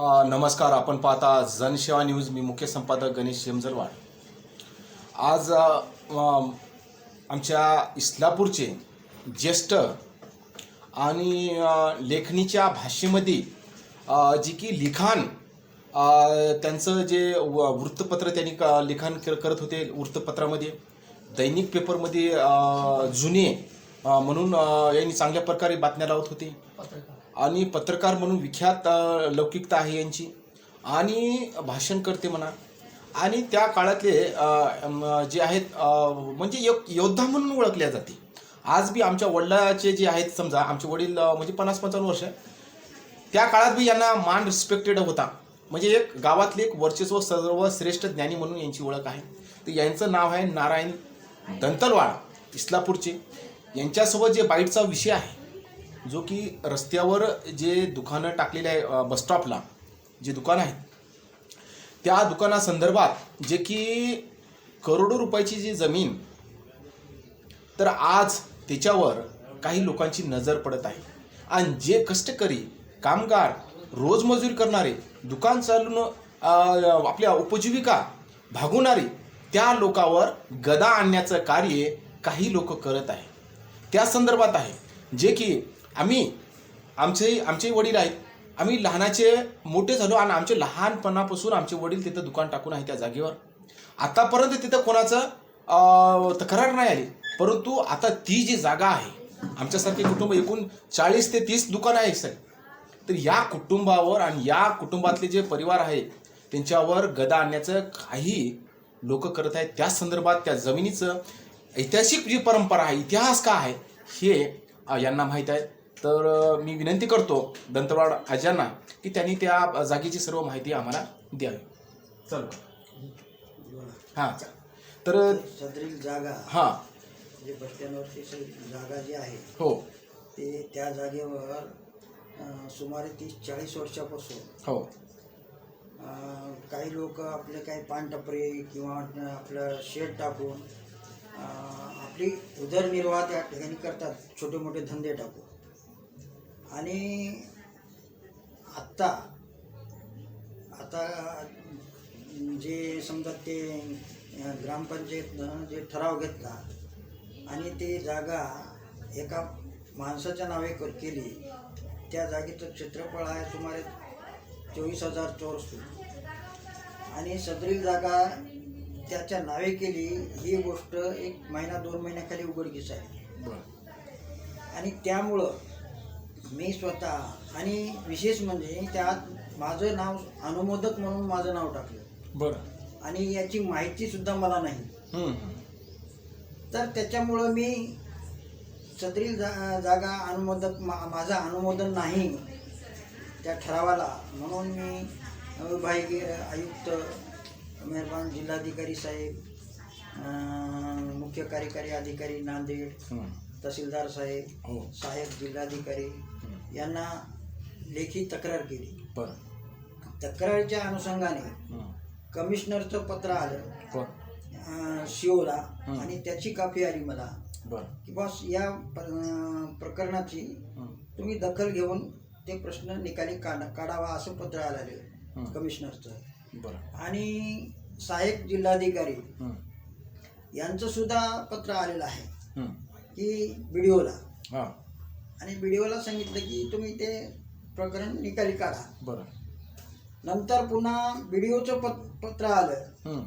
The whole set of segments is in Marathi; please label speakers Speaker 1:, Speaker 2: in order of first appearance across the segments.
Speaker 1: नमस्कार. आपण पाहता जनसेवा न्यूज. मी मुख्य संपादक गणेश शेमजरवाड आज आमच्या इस्लापूरचे ज्येष्ठ आणि लेखणीच्या भाषेमध्ये जी की लिखाण त्यांचं जे व- वृत्तपत्र त्यांनी क- लिखाण करत होते वृत्तपत्रामध्ये दैनिक पेपरमध्ये जुने म्हणून यांनी चांगल्या प्रकारे बातम्या लावत होते. आणि पत्रकार म्हणून विख्यात लौकिकता आहे यांची. आणि भाषण करते म्हणा. आणि त्या काळातले जे आहेत म्हणजे यो योद्धा म्हणून ओळखल्या जाते. आज बी आमच्या वडिलाचे जे आहेत समजा आमचे वडील म्हणजे पन्नास पंचावन्न वर्ष त्या काळात बी यांना मान रिस्पेक्टेड होता. म्हणजे एक गावातले एक वर्चस्व सर्व श्रेष्ठ ज्ञानी म्हणून यांची ओळख आहे. तर यांचं नाव आहे नारायण दंतलवाड इस्लापूरचे. यांच्यासोबत जे बाईटचा विषय आहे जो की रस्त्यावर जे दुकानं टाकलेले आहे बसस्टॉपला जे दुकान आहेत त्या दुकानासंदर्भात जे की करोडो रुपयाची जी जमीन तर आज त्याच्यावर काही लोकांची नजर पडत आहे. आणि जे कष्टकरी कामगार रोजमजुरी करणारे दुकान चालून आपल्या उपजीविका भागवणारे त्या लोकावर गदा आणण्याचं कार्य काही लोक करत आहे. त्या संदर्भात आहे जे की आम्ही आमचे आमचे वडील आहेत. आम्ही लहानाचे मोठे झालो आणि आमचे लहानपणापासून आमचे वडील तिथं दुकान टाकून आहे त्या जागेवर. आतापर्यंत तिथं कोणाचं तक्रार नाही आली. परंतु आता ती जी जागा आहे आमच्यासारखे कुटुंब एकूण चाळीस ते तीस दुकान आहे सर. तर या कुटुंबावर आणि या कुटुंबातले जे परिवार आहे त्यांच्यावर गदा आणण्याचं काही लोक करत आहेत. त्या संदर्भात त्या जमिनीचं ऐतिहासिक जी परंपरा आहे इतिहास का आहे हे यांना माहीत आहे. तर मी विनंती करतो दंतवाड आजांना की त्यांनी त्या जागेची सर्व माहिती आम्हाला द्यावी. चल. हां चाल. तर
Speaker 2: सदरील जागा
Speaker 1: हां.
Speaker 2: जे बस स्टँडवरची जागा जी आहे
Speaker 1: हो.
Speaker 2: ते त्या जागेवर सुमारे तीस चाळीस वर्षापासून
Speaker 1: हो.
Speaker 2: काही लोक आपले काही पानटपरे किंवा आपलं शेड टाकून आपली उदरनिर्वाह त्या ठिकाणी करतात छोटे मोठे धंदे टाकून. आणि आत्ता आता जे समजा ते ग्रामपंचायतनं जे ठराव घेतला आणि ते जागा एका माणसाच्या नावे कर केली त्या जागेचं क्षेत्रफळ आहे सुमारे चोवीस हजार चौरस फूट आणि सदरील जागा त्याच्या नावे केली ही गोष्ट एक महिना दोन महिन्याखाली उघडकीस आहे आणि त्यामुळं मी स्वतः. आणि विशेष म्हणजे त्यात माझं नाव अनुमोदक म्हणून माझं नाव टाकलं.
Speaker 1: बरं.
Speaker 2: आणि याची माहितीसुद्धा मला नाही.
Speaker 1: हम्म.
Speaker 2: तर त्याच्यामुळं मी सदरील जा जागा अनुमोदक मा माझं अनुमोदन नाही त्या ठरावाला. म्हणून मी विभागीय आयुक्त मेहरबान जिल्हाधिकारी साहेब अं, मुख्य कार्यकारी अधिकारी नांदेड
Speaker 1: हम्म.
Speaker 2: तहसीलदार साहेब
Speaker 1: हो
Speaker 2: साहेब जिल्हाधिकारी. यांना लेखी तक्रार केली
Speaker 1: बरं
Speaker 2: तक्रारीच्या अनुषंगाने. कमिशनरचं पत्र आलं
Speaker 1: हं.
Speaker 2: आणि त्याची कापी आली मला
Speaker 1: बरं
Speaker 2: की बॉस या प्रकरणाची. तुम्ही दखल घेऊन ते प्रश्न निकाली काढा काढावा असं पत्र. आलेलं कमिशनरचं
Speaker 1: बरं
Speaker 2: आणि सहाय्यक जिल्हाधिकारी. यांचं सुद्धा पत्र आलेलं आहे. की बी डी ओला
Speaker 1: हां
Speaker 2: आणि बी डी ओला सांगितलं की तुम्ही ते प्रकरण निकाली काढा
Speaker 1: बरं
Speaker 2: नंतर पुन्हा बी डी ओचं पत पत्र आलं
Speaker 1: हम्म.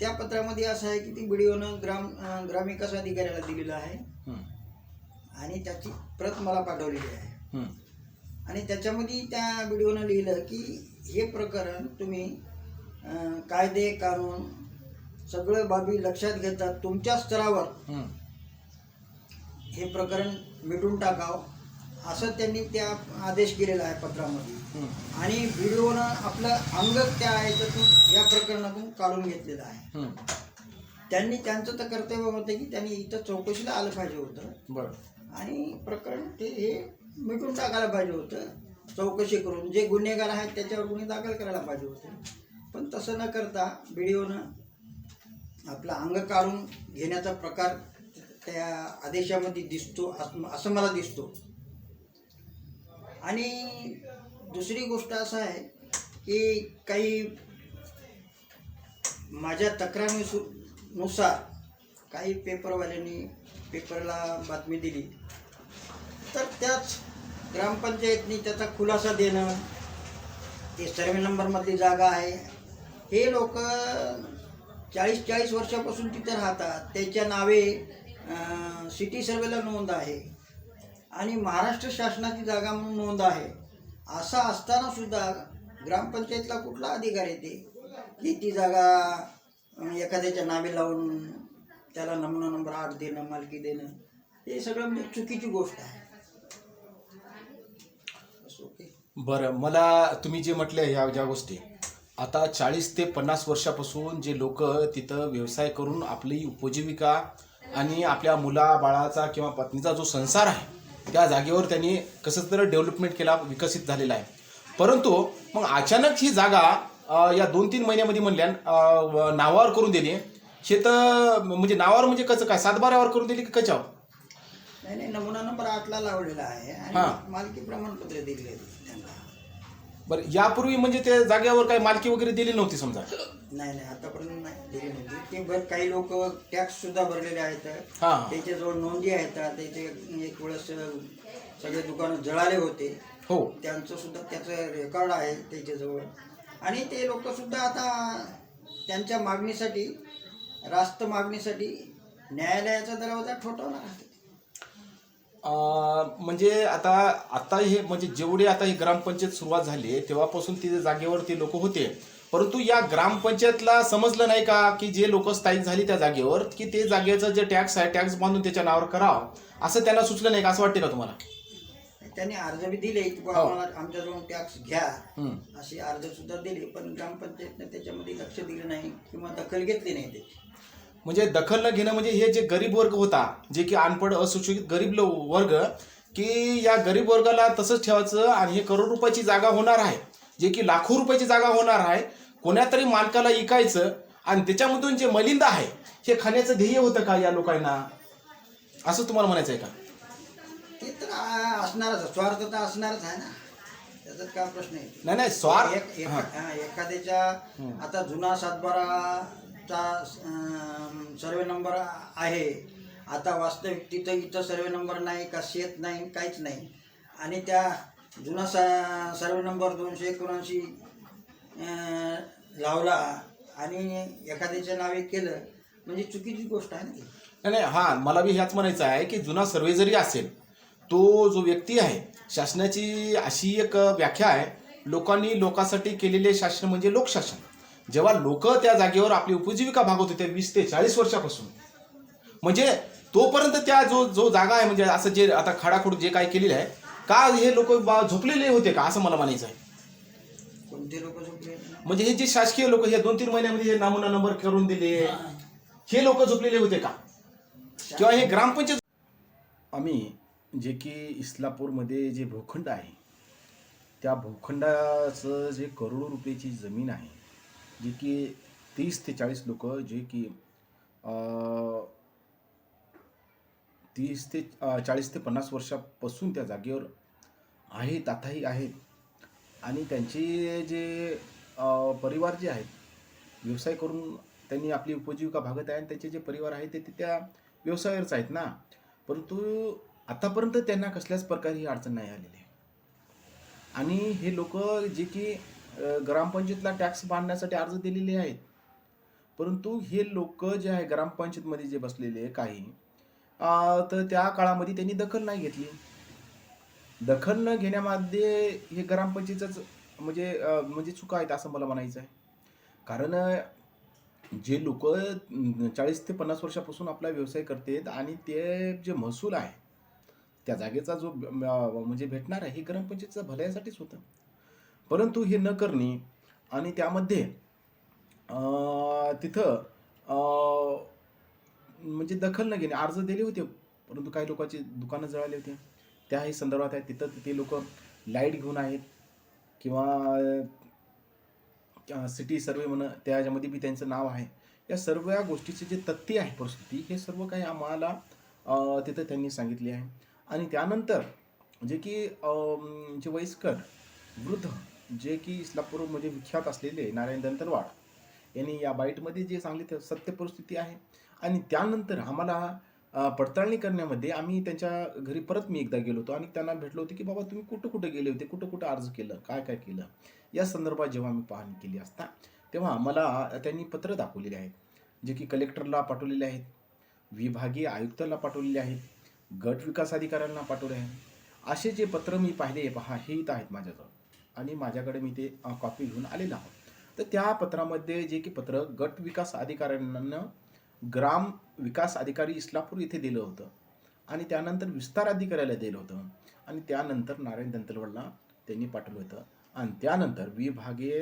Speaker 2: त्या पत्रामध्ये असं आहे की ती बी डी ओनं ग्राम अं, ग्रामविकास अधिकाऱ्याला दिलेलं आहे
Speaker 1: हम्म.
Speaker 2: आणि त्याची प्रत मला पाठवलेली आहे
Speaker 1: हम्म.
Speaker 2: आणि त्याच्यामध्ये त्या व्हिडिओनं लिहिलं की हे प्रकरण तुम्ही अं, कायदे कानून सगळं बाबी लक्षात घेता तुमच्या स्तरावर
Speaker 1: हम्म.
Speaker 2: हे प्रकरण मिटून टाकावं असं त्यांनी त्या आदेश केलेला आहे पत्रामध्ये. आणि व्हिडिओनं आपलं अंग त्या याच्यातून या प्रकरणातून काढून घेतलेलं आहे. त्यांनी त्यांचं तर कर्तव्य होतं की त्यांनी इथं चौकशीला आलं पाहिजे होतं.
Speaker 1: बरं.
Speaker 2: आणि प्रकरण ते हे मिटून टाकायला पाहिजे होतं चौकशी करून. जे गुन्हेगार आहेत त्याच्यावर गुन्हे दाखल करायला पाहिजे होते. पण तसं न करता व्हिडिओनं आपला अंग काढून घेण्याचा प्रकार त्या आदेशामध्ये दिसतो असं असं मला दिसतो. आणि दुसरी गोष्ट असं आहे की काही माझ्या तक्रारीसु नुसार काही पेपरवाल्यांनी पेपरला बातमी दिली. तर त्याच ग्रामपंचायतनी त्याचा खुलासा देणं ते सर्वे नंबरमधली जागा आहे. हे लोक चाळीस चाळीस वर्षापासून तिथे राहतात. त्याच्या नावे सिटी सर्वेला नोंद आहे. आणि महाराष्ट्र शासनाची जागा म्हणून नोंद आहे. असं असताना सुद्धा ग्रामपंचायतला कुठला अधिकार येते? की ती जागा एखाद्याच्या नावे लावून त्याला नमुना नंबर आठ देणं मालकी देणं हे सगळं म्हणजे चुकीची गोष्ट आहे. ओके?
Speaker 1: बरं मला तुम्ही जे म्हटले ह्या ज्या गोष्टी आता चाळीस ते पन्नास वर्षापासून जे लोक तिथं व्यवसाय करून आपली उपजीविका आणि आपल्या मुला बाळाचा किंवा पत्नीचा जो संसार आहे त्या जागेवर त्यांनी कसं तर डेव्हलपमेंट केला विकसित झालेला आहे. परंतु मग अचानक ही जागा या दोन तीन महिन्यामध्ये म्हणल्या नावावर करून दिली. हे तर म्हणजे नावावर म्हणजे कसं काय? सातबाऱ्यावर करून दिली की कशावर?
Speaker 2: नाही नाही नमुना नंबर आठला लावलेला आहे
Speaker 1: हा.
Speaker 2: आणि मालकी प्रमाणपत्र दिले
Speaker 1: बरं यापूर्वी म्हणजे त्या जागेवर काही मालकी वगैरे दिली नव्हती समजा?
Speaker 2: नाही नाही आतापर्यंत नाही दिली नव्हती. ते भर काही लोक टॅक्स सुद्धा भरलेले आहेत.
Speaker 1: हां.
Speaker 2: त्याच्याजवळ नोंदी आहेत. त्याचे एक वेळेस सगळे दुकानं जळाले होते.
Speaker 1: हो.
Speaker 2: त्यांचं सुद्धा त्याचं रेकॉर्ड आहे त्याच्याजवळ. आणि ते लोक सुद्धा आता त्यांच्या मागणीसाठी रास्त मागणीसाठी न्यायालयाचा दरवाजा ठोठावणार
Speaker 1: म्हणजे आता आता हे म्हणजे जेवढे आता ही ग्रामपंचायत सुरुवात झाली तेव्हापासून तिथे जागेवर ते लोक होते. परंतु या ग्रामपंचायतला समजलं नाही का की जे लोक स्थायिक झाली त्या जागेवर की ते जागेचं जे टॅक्स आहे टॅक्स बांधून त्याच्या नावावर करावं? असं त्यांना सुचलं नाही का? असं वाटते का तुम्हाला?
Speaker 2: त्यांनी अर्ज बी दिले की
Speaker 1: हो.
Speaker 2: आमच्याजवळ टॅक्स घ्या. असे अर्ज सुद्धा दिले पण ग्रामपंचायतने त्याच्यामध्ये लक्ष दिलं नाही किंवा दखल घेतली नाही त्याची.
Speaker 1: म्हणजे दखल न घेणं म्हणजे हे जे गरीब वर्ग होता जे की अनपड अशिक्षित गरीब लो वर्ग की या गरीब वर्गाला तसंच ठेवायचं आणि हे करोड रुपयाची जागा होणार आहे. जे की लाखो रुपयाची जागा होणार आहे कोण्यातरी मालकाला इकायचं आणि त्याच्यामधून जे मलिंद आहे हे खाण्याचं ध्येय होतं का या लोकांना? असं तुम्हाला म्हणायचं आहे का?
Speaker 2: ते तर आ- असणारच. स्वार्थ तर असणारच आहे ना. त्याच्यात काय प्रश्न आहे.
Speaker 1: नाही नाही स्वार्थ
Speaker 2: एक- एक-
Speaker 1: हां.
Speaker 2: हा, एखाद्याच्या आता जुना सातबाराचा सर्वे नंबर आहे. आता वास्तविक तिथं इथं सर्वे नंबर नाही का शेत नाही काहीच नाही. आणि त्या जुना सा सर्वे नंबर दोनशे एकोणऐंशी लावला आणि एखाद्याच्या नावे केलं म्हणजे चुकीची गोष्ट आहे ना ती.
Speaker 1: नाही नाही हा मला बी ह्याच म्हणायचं आहे की जुना सर्वे जरी असेल तो जो व्यक्ती आहे शासनाची अशी एक व्याख्या आहे लोकांनी लोकांसाठी केलेले शासन म्हणजे लोकशासन. जेव्हा लोक त्या जागेवर आपली उपजीविका भागवत होते वीस ते चाळीस वर्षापासून म्हणजे तोपर्यंत त्या जो जो जागा आहे म्हणजे असं जे आता खाडाखोड जे काय केलेलं आहे का हे लोक झोपलेले होते का असं मला म्हणायचं आहे
Speaker 2: कोणते लोक झोपले
Speaker 1: म्हणजे हे जे शासकीय लोक हे दोन तीन महिन्यामध्ये हे नामुना नंबर करून दिले. हे लोक झोपलेले होते का? किंवा हे ग्रामपंचायत आम्ही जे की इस्लापूरमध्ये जे भूखंड आहे त्या भूखंडाचं जे करोडो रुपयाची जमीन आहे जी की तीस ते चाळीस लोक जे की अं, तीस ते चाळीस ते पन्नास वर्षापासून त्या जागेवर आहेत आताही आहेत. आणि त्यांचे जे परिवार जे आहेत व्यवसाय करून त्यांनी आपली उपजीविका भागत आहे आणि त्यांचे जे परिवार आहेत ते ते त्या व्यवसायावरच आहेत ना. परंतु आतापर्यंत त्यांना कसल्याच प्रकारे ही अडचण नाही आलेली. आहे आणि हे लोक जे की ग्रामपंचायतला टॅक्स बांधण्यासाठी अर्ज दिलेले आहेत. परंतु हे लोक जे आहे ग्रामपंचायतमध्ये जे बसलेले काही तर त्या काळामध्ये त्यांनी दखल नाही घेतली. दखल न घेण्यामध्ये हे ग्रामपंचायतच म्हणजे म्हणजे चुका आहेत असं मला म्हणायचं आहे. कारण जे लोक चाळीस ते पन्नास वर्षापासून आपला व्यवसाय करतात आणि ते जे महसूल आहे त्या जागेचा जो म्हणजे भेटणार आहे हे ग्रामपंचायतच्या भल्यासाठीच होतं. परंतु हे न करणे आणि त्यामध्ये तिथं म्हणजे दखल न घेणे अर्ज दिले होते परंतु काही लोकांची दुकानं जळाली होती. त्याही संदर्भात आहे तिथं ते लोक लाइट घेऊन आहेत किंवा सिटी सर्वे म्हणा त्याच्यामध्ये बी त्यांचं नाव आहे. या सर्व या गोष्टीचे जे तथ्य आहे परिस्थिती हे सर्व काही आम्हाला तिथं त्यांनी सांगितले आहे. आणि त्यानंतर जे की जे वयस्कर वृद्ध जे की इस्लामपूरमध्ये म्हणजे विख्यात असलेले नारायण दंतलवाड यांनी या बाईटमध्ये जे सांगितलं सत्य परिस्थिती आहे. आणि त्यानंतर आम्हाला पडताळणी करण्यामध्ये आम्ही त्यांच्या घरी परत मी एकदा गेलो होतो आणि त्यांना भेटलो होतो की बाबा तुम्ही कुठं कुठं गेले होते? कुठं कुठं अर्ज केलं? काय काय केलं? या संदर्भात जेव्हा मी पाहणी केली असता तेव्हा मला त्यांनी पत्र दाखवलेले आहेत जे की कलेक्टरला पाठवलेले आहेत विभागीय आयुक्ताला पाठवलेले आहेत गट विकास अधिकाऱ्यांना पाठवले आहेत. असे जे पत्र मी पाहिले पहा हे इथं आहेत माझ्याजवळ. आणि माझ्याकडे मी ते कॉपी घेऊन आलेलो आहोत. तर त्या पत्रामध्ये जे की पत्र गट विकास अधिकाऱ्यांना ग्राम विकास अधिकारी इस्लापूर येथे दिलं होतं. आणि त्यानंतर विस्तार अधिकाऱ्याला दिलं होतं. आणि त्यानंतर नारायण दंतलवाडला त्यांनी पाठवलं होतं. आणि त्यानंतर विभागीय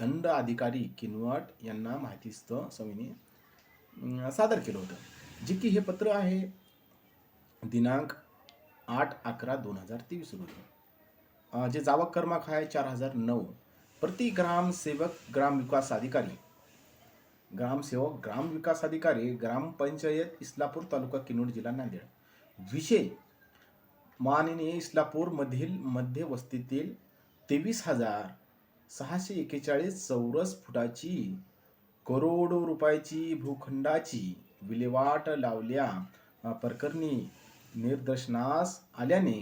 Speaker 1: दंड अधिकारी किनवट यांना माहितीस्तव समिनी सादर केलं होतं. जे की हे पत्र आहे दिनांक आठ अकरा दोन हजार तेवीस रोजी. जे जावक क्रमांक आहे चार हजार नऊ. प्रति ग्रामसेवक ग्राम विकास अधिकारी ग्रामसेवक ग्राम विकास अधिकारी ग्रामपंचायत इस्लापूर तालुका किनोड जिल्हा नांदेड. विषय माननीय इस्लापूरमधील मध्य वस्तीतील तेवीस हजार सहाशे एक्केचाळीस चौरस फुटाची करोडो रुपयाची भूखंडाची विल्हेवाट लावल्या प्रकरणी निदर्शनास आल्याने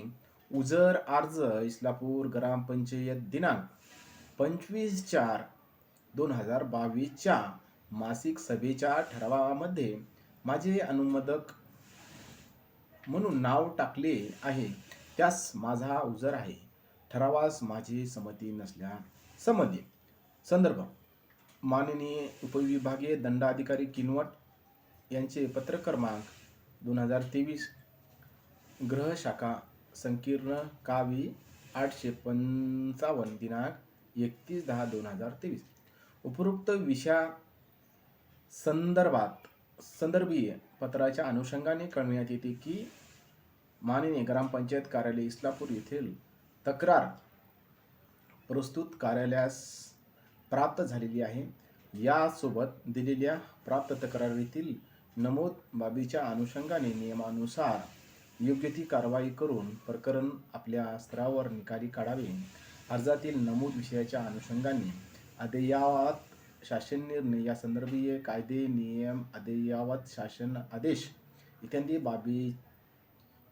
Speaker 1: उजर अर्ज इस्लापूर ग्रामपंचायत दिनांक पंचवीस चार दोन हजार बावीसच्या मासिक सभेच्या ठरावामध्ये माझे अनुमोदक म्हणून नाव टाकले आहे. त्यास माझा उजर आहे. ठरावास माझी संमती नसल्या संमती संदर्भ. माननीय उपविभागीय दंडाधिकारी किनवट यांचे पत्र क्रमांक दोन हजार तेवीस. ग्रहशाखा संकीर्ण कावी आठशे पंचावन्न दिनांक एकतीस दहा दोन हजार तेवीस. उपरोक्त विषया संदर्भात संदर्भीय पत्राच्या अनुषंगाने कळविण्यात येते की माननीय ग्रामपंचायत कार्यालय इस्लापूर येथील तक्रार प्रस्तुत कार्यालयास प्राप्त झालेली आहे. यासोबत दिलेल्या प्राप्त तक्रारीतील नमूद बाबीच्या अनुषंगाने नियमानुसार योग्य ती कारवाई करून प्रकरण आपल्या स्तरावर निकाली काढावे. अर्जातील नमूद विषयाच्या अनुषंगाने अद्ययावत शासन निर्णय या संदर्भीय कायदे नियम अद्ययावत शासन आदेश इत्यादी बाबी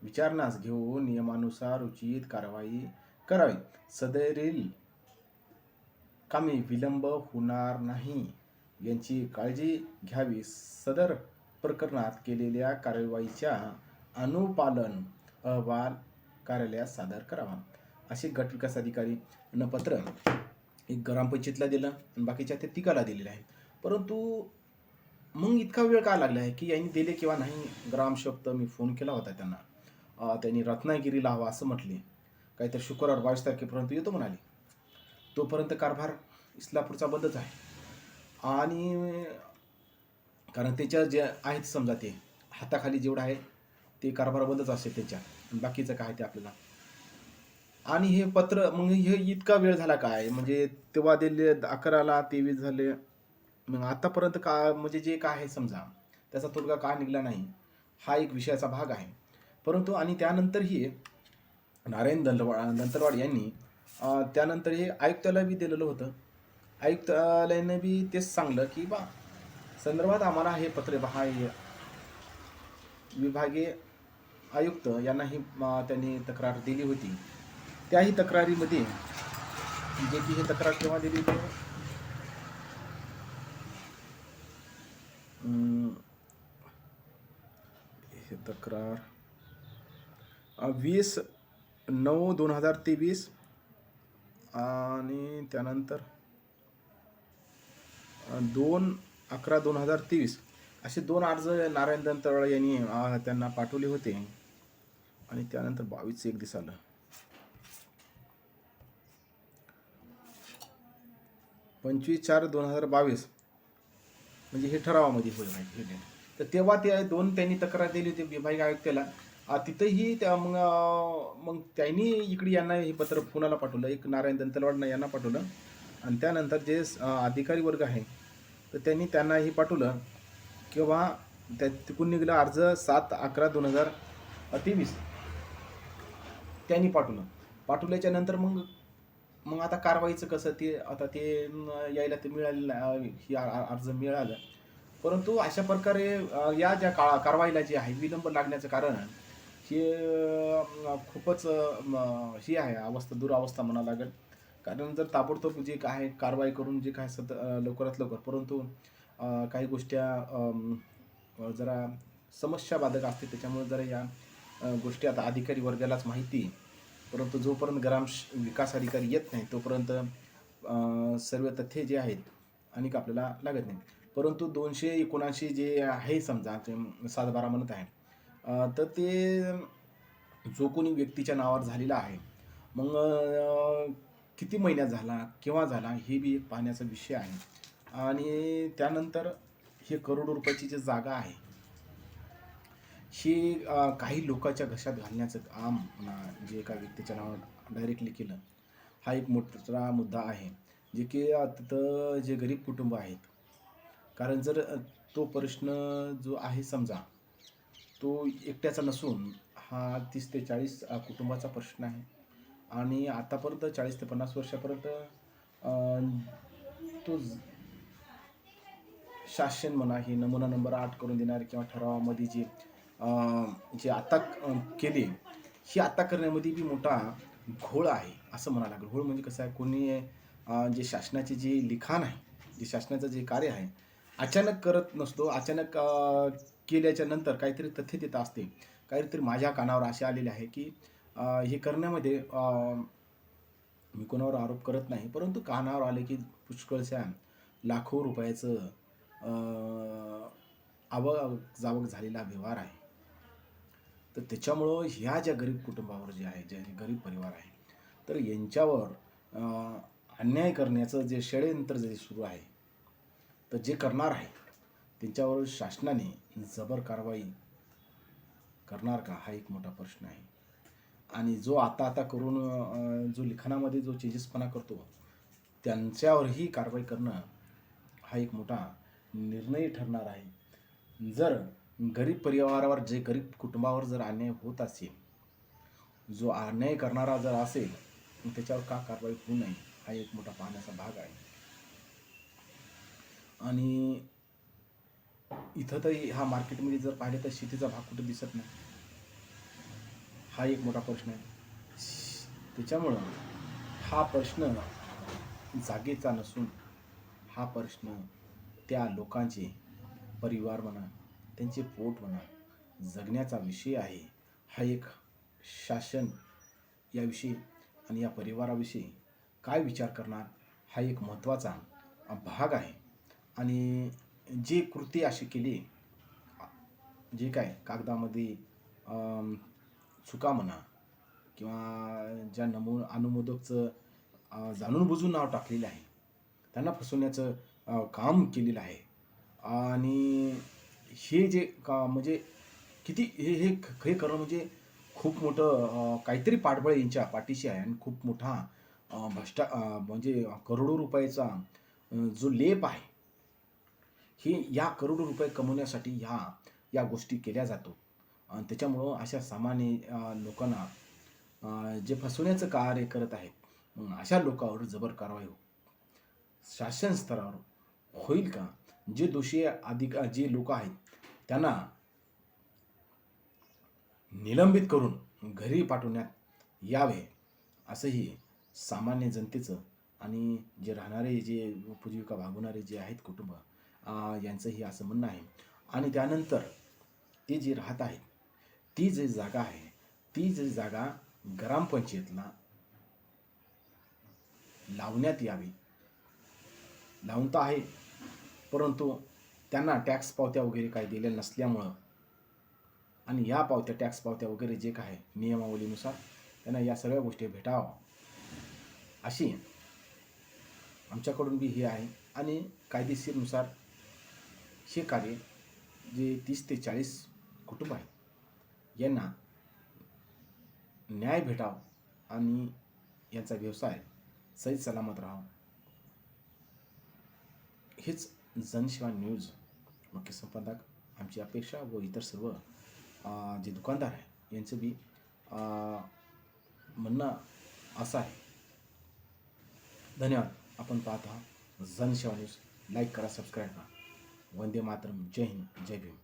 Speaker 1: विचारणास घेऊन नियमानुसार उचित कारवाई करावी. सदरील कामी विलंब होणार नाही. यांची काळजी घ्यावी. सदर प्रकरणात केलेल्या कारवाईच्या अनुपालन अहवाल कार्यालयात सादर करावा. असे गट विकास अधिकारी न पत्र एक ग्रामपंचायतीला दिलं आणि बाकीच्या ते तिकाला दिलेलं आहे परंतु मग इतका वेळ का लागला आहे की यांनी दिले किंवा नाही? ग्रामशब्द मी फोन केला होता त्यांना. त्यांनी रत्नागिरीला हवा असं म्हटले. काहीतरी शुक्रवार बावीस तारखेपर्यंत येतो म्हणाले. तोपर्यंत कारभार इस्लापूरचा बंदच आहे. आणि कारण त्याच्या जे आहेत समजा ते हाताखाली जेवढं आहे ते कारभार बंदच असते त्याच्या. बाकीचं काय आहे ते आपल्याला आणि हे पत्र मग हे इतका वेळ झाला काय? म्हणजे तेव्हा दिले अकराला तेवीस झाले. मग आतापर्यंत का म्हणजे जे काय आहे समजा त्याचा तोडगा का निघाला नाही? हा एक विषयाचा भाग आहे. परंतु आणि त्यानंतरही नारायण दंतवाड दंतरवाड यांनी त्यानंतर हे आयुक्ताला बी दिलेलं होतं. आयुक्तालयानं बी तेच सांगलं की बा संदर्भात आम्हाला हे पत्र पहा हे विभागीय आयुक्त यांनाही ही त्यांनी तक्रार दिली होती. त्याही तक्रारीमध्ये जे की हे तक्रार केव्हा दिली होती? हे तक्रार. वीस नऊ दोन हजार तेवीस आणि त्यानंतर दोन अकरा दोन हजार तेवीस. असे दोन अर्ज नारायण दंतवाळ यांनी त्यांना पाठवले होते. आणि त्यानंतर बावीस एक दिवस पंचवीस चार दोन हजार बावीस. म्हणजे हे ठरावामध्ये होईल माहिती हे तर तेव्हा ते दोन त्यांनी तक्रार दिली होती विभागीय आयुक्ताला. तिथंही त्या मग मग त्यांनी इकडे यांना हे पत्र पुण्याला पाठवलं. एक नारायण दंतलवाड यांना पाठवलं. आणि त्यानंतर जे अधिकारी वर्ग आहे तर त्यांनी त्यांनाही पाठवलं किंवा त्या तिकून निघाला अर्ज सात अकरा दोन हजार तेवीस. त्यांनी पाठवलं. पाठवल्याच्या नंतर मग मग आता कारवाईचं कसं ते आता ते यायला ते मिळालेलं ही आ- अर्ज मिळालं. परंतु अशा प्रकारे या ज्या काळा कारवाईला जे आहे विलंब लागण्याचं कारण हे खूपच ही आहे. अवस्था दुरावस्था म्हणा लागेल. कारण जर ताबडतोब जे काय कारवाई करून जे काय सत लवकरात लवकर परंतु काही गोष्टी जरा समस्याबाधक असते त्याच्यामुळे जरा या गोष्टी आता अधिकारी वर्गालाच माहिती परंतु जोपर्यंत ग्राम विकास अधिकारी येत नाही तोपर्यंत सर्व तथ्य जे आहेत आणि आपल्याला लागत नाही परंतु दोनशे एकोणऐंशी जे आहे समजा ते सातबारा म्हणत आहे तर ते जो कोणी व्यक्तीच्या नावावर झालेला आहे मग किती महिन्यात झाला केव्हा झाला हे बी एक पाहण्याचा विषय आहे. आणि त्यानंतर हे करोडो रुपयाची जी जागा आहे हे काही लोकांच्या घशात घालण्याचं काम म्हणा जे एका व्यक्तीच्या नावावर डायरेक्टली केलं हा एक मोठा मुद्दा आहे. जे की तिथं जे गरीब कुटुंब आहेत कारण जर तो प्रश्न जो आहे समजा तो एकट्याचा नसून हा तीस ते चाळीस कुटुंबाचा प्रश्न आहे. आणि आतापर्यंत चाळीस ते पन्नास वर्षापर्यंत तो शासन म्हणा हे नमुना नंबर आठ करून देणार किंवा ठरावामध्ये जे जे आता केली ही आता करण्यामध्ये बी मोठा घोळ आहे असं म्हणावं लागलं. घोळ म्हणजे कसं आहे कोणी जे शासनाचे जे लिखाण आहे जे शासनाचं जे कार्य आहे अचानक करत नसतो अचानक केल्याच्यानंतर काहीतरी तथ्य देत असते. काहीतरी माझ्या कानावर असे आलेले आहे की हे करण्यामध्ये मी कोणावर आरोप करत नाही परंतु कानावर आले की पुष्कळशा लाखो रुपयाचं आवक जावक झालेला व्यवहार आहे. तर त्याच्यामुळं ह्या ज्या गरीब कुटुंबावर जे आहे जे गरीब परिवार आहे तर यांच्यावर अन्याय करण्याचं जे षडयंत्र जे सुरू आहे तर जे करणार आहे त्यांच्यावर शासनाने जबर कारवाई करणार का? हा एक मोठा प्रश्न आहे. आणि जो आता आता करून जो लिखाणामध्ये जो चेजेसपणा करतो त्यांच्यावरही कारवाई करणं हा एक मोठा निर्णय ठरणार आहे. जर गरीब परिवारावर जे गरीब कुटुंबावर जर अन्याय होत असेल जो अन्याय करणारा जर असेल त्याच्यावर का कारवाई होऊ नये? हा एक मोठा पाहण्याचा भाग आहे. आणि इथं तरी हा मार्केटमध्ये जर पाहिले तर शेतीचा भाग कुठे दिसत नाही. हा एक मोठा प्रश्न आहे. त्याच्यामुळं हा प्रश्न जागेचा नसून हा प्रश्न त्या लोकांचे परिवार म्हणा त्यांचे पोट म्हणा जगण्याचा विषय आहे. हा एक शासन याविषयी आणि या परिवाराविषयी काय विचार करणार? हा एक महत्त्वाचा भाग आहे. आणि जे कृती अशी केली जे काय कागदामध्ये चुका म्हणा किंवा ज्या नमू अनुमोदकचं जाणून बुजून नाव टाकलेलं आहे त्यांना फसवण्याचं काम केलेलं आहे. आणि हे जे का म्हणजे किती हे हे हे करणं म्हणजे खूप मोठं काहीतरी पाठबळ यांच्या पाठीशी आहे आणि खूप मोठा भ्रष्टा म्हणजे करोडो रुपयाचा जो लेप आहे हे या करोडो रुपये कमवण्यासाठी ह्या या गोष्टी केल्या जातो. आणि त्याच्यामुळं अशा सामान्य लोकांना जे फसवण्याचं कार्य करत आहेत अशा लोकांवर जबर कारवाई हो शासन स्तरावर होईल का? जे दोषी अधिक जे लोक आहेत त्यांना निलंबित करून घरी पाठवण्यात यावे असंही सामान्य जनतेचं आणि जे राहणारे जे उपजीविका भागवणारे जे आहेत कुटुंब यांचंही असं म्हणणं आहे. आणि त्यानंतर ते जे राहत आहेत ती जी जागा आहे ती जी जागा ग्रामपंचायतला लावण्यात यावी. लावून तर आहे परंतु त्यांना टॅक्स पावत्या वगैरे काही दिलेल्या नसल्यामुळं आणि या पावत्या टॅक्स पावत्या वगैरे जे काय आहे, नियमावलीनुसार त्यांना या सगळ्या गोष्टी भेटावं अशी आमच्याकडून बी हे आहे आणि कायदेशीरनुसार हे कार्य जे तीस ते चाळीस कुटुंब आहेत यांना न्याय भेटावा आणि यांचा व्यवसाय सही सलामत राहावं. हेच जनशिवा न्यूज मुख्य संपादक आमची अपेक्षा व इतर सर्व जे दुकानदार आहे यांचं बी म्हणणं असं आहे. धन्यवाद. आपण पाहत आहात जनसेवा न्यूज लाईक करा सबस्क्राईब करा. वंदे मातरम. जय हिंद. जय भीम.